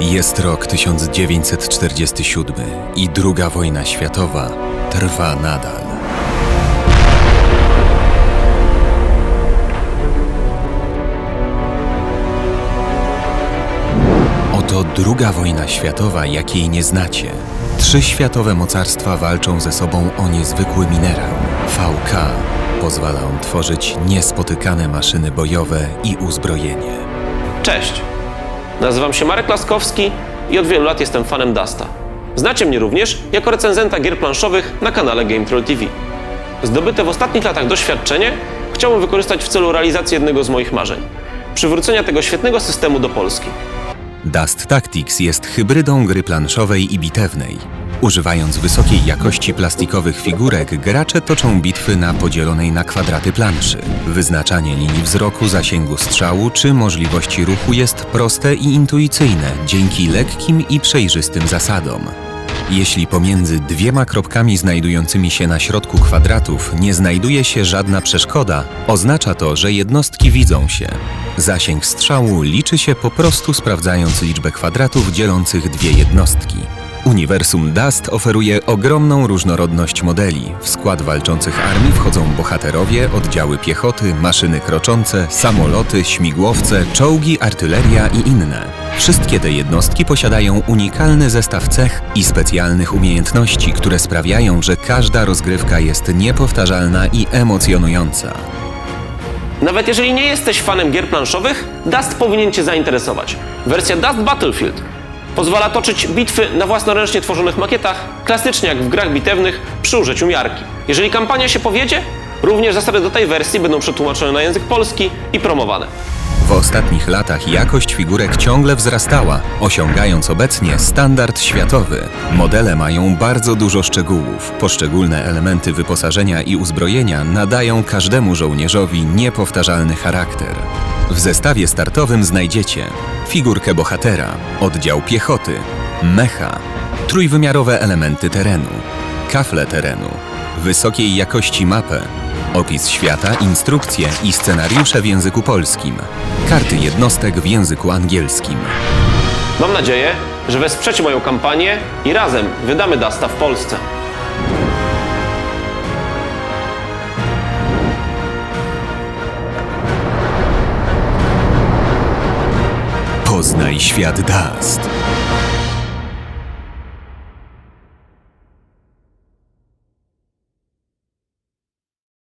Jest rok 1947 i druga wojna światowa trwa nadal. Oto druga wojna światowa, jakiej nie znacie. Trzy światowe mocarstwa walczą ze sobą o niezwykły minerał. VK pozwala on tworzyć niespotykane maszyny bojowe i uzbrojenie. Cześć! Nazywam się Marek Laskowski i od wielu lat jestem fanem Dusta. Znacie mnie również jako recenzenta gier planszowych na kanale Game Troll TV. Zdobyte w ostatnich latach doświadczenie chciałbym wykorzystać w celu realizacji jednego z moich marzeń przywrócenia tego świetnego systemu do Polski. Dust Tactics jest hybrydą gry planszowej i bitewnej. Używając wysokiej jakości plastikowych figurek, gracze toczą bitwy na podzielonej na kwadraty planszy. Wyznaczanie linii wzroku, zasięgu strzału czy możliwości ruchu jest proste i intuicyjne dzięki lekkim i przejrzystym zasadom. Jeśli pomiędzy dwiema kropkami znajdującymi się na środku kwadratów nie znajduje się żadna przeszkoda, oznacza to, że jednostki widzą się. Zasięg strzału liczy się po prostu sprawdzając liczbę kwadratów dzielących dwie jednostki. Uniwersum Dust oferuje ogromną różnorodność modeli. W skład walczących armii wchodzą bohaterowie, oddziały piechoty, maszyny kroczące, samoloty, śmigłowce, czołgi, artyleria i inne. Wszystkie te jednostki posiadają unikalny zestaw cech i specjalnych umiejętności, które sprawiają, że każda rozgrywka jest niepowtarzalna i emocjonująca. Nawet jeżeli nie jesteś fanem gier planszowych, Dust powinien Cię zainteresować. Wersja Dust Battlefield pozwala toczyć bitwy na własnoręcznie tworzonych makietach, klasycznie jak w grach bitewnych przy użyciu miarki. Jeżeli kampania się powiedzie, również zasady do tej wersji będą przetłumaczone na język polski i promowane. W ostatnich latach jakość figurek ciągle wzrastała, osiągając obecnie standard światowy. Modele mają bardzo dużo szczegółów. Poszczególne elementy wyposażenia i uzbrojenia nadają każdemu żołnierzowi niepowtarzalny charakter. W zestawie startowym znajdziecie figurkę bohatera, oddział piechoty, mecha, trójwymiarowe elementy terenu, kafle terenu, wysokiej jakości mapę, opis świata, instrukcje i scenariusze w języku polskim, karty jednostek w języku angielskim. Mam nadzieję, że wesprzecie moją kampanię i razem wydamy Dusta w Polsce. Poznaj świat Dust.